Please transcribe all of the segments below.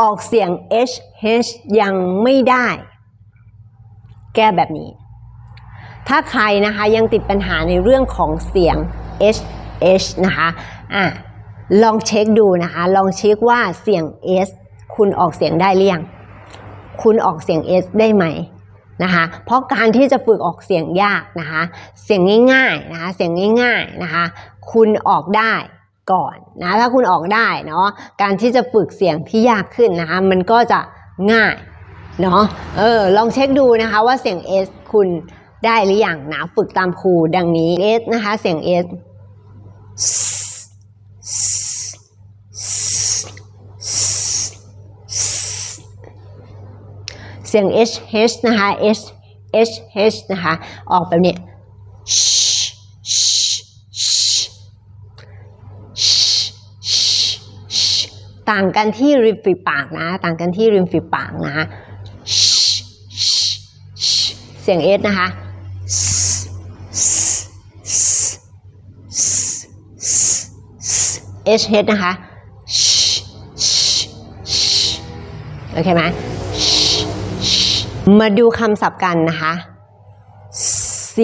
ออกเสียง h h ยังไม่ได้ แก้แบบนี้ ถ้าใครนะคะยังติดปัญหาในเรื่องของเสียง h h นะคะอะลองเช็คดูนะคะ ลองเช็คว่าเสียง s คุณออกเสียงได้หรือยัง คุณออกเสียง s ได้ไหมนะคะ เพราะการที่จะฝึกออกเสียงยากนะคะ เสียงง่ายๆนะคะ เสียงง่ายๆนะคะ คุณออกได้ ก่อนนะถ้าคุณออกได้เนาะการที่จะฝึกเสียงที่ยากขึ้นนะคะมันก็จะง่ายเนาะเออลองเช็คดูนะคะว่าเสียง s คุณได้หรือยังนะฝึกตามครูดังนี้ s นะคะเสียง s เสียง h h นะคะ h h h นะคะออกแบบนี้ ต่างกันที่ริมฝีปากนะ ต่างกันที่ริมฝีปากนะเสียง s นะคะ h h นะคะโอเคไหมมาดูคำศัพท์กันนะคะ C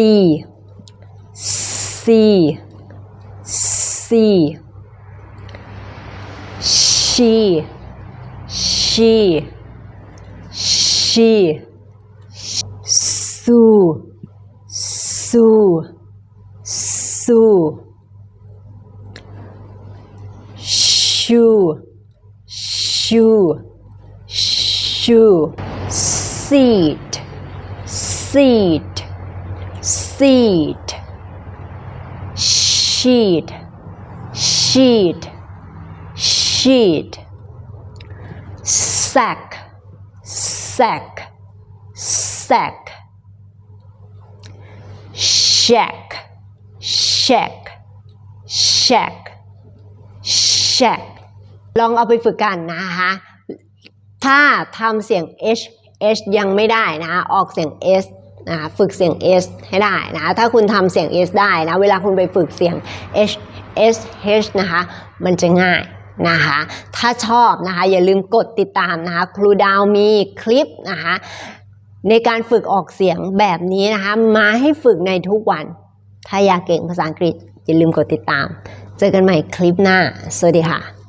C C she. She. She. Sue Sue Sue shoe shoe shoe seat. Seat. Seat. Sheet. Sheet sheet sack sack sack shack shack shack shack ลองเอาไปฝึกกันนะคะถ้าทำเสียง h h ยังไม่ได้นะคะออกเสียง s นะคะฝึกเสียง s ให้ได้นะคะถ้าคุณทำเสียง s ได้นะ เวลาคุณไปฝึกเสียง h s h นะคะ มันจะง่าย นะคะ ถ้าชอบนะคะอย่าลืมกดติดตามนะคะครูดาวมีคลิปนะคะในการฝึกออกเสียงแบบนี้นะคะมาให้ฝึกในทุกวัน ถ้าอยากเก่งภาษาอังกฤษอย่าลืมกดติดตาม เจอกันใหม่คลิปหน้า สวัสดีค่ะ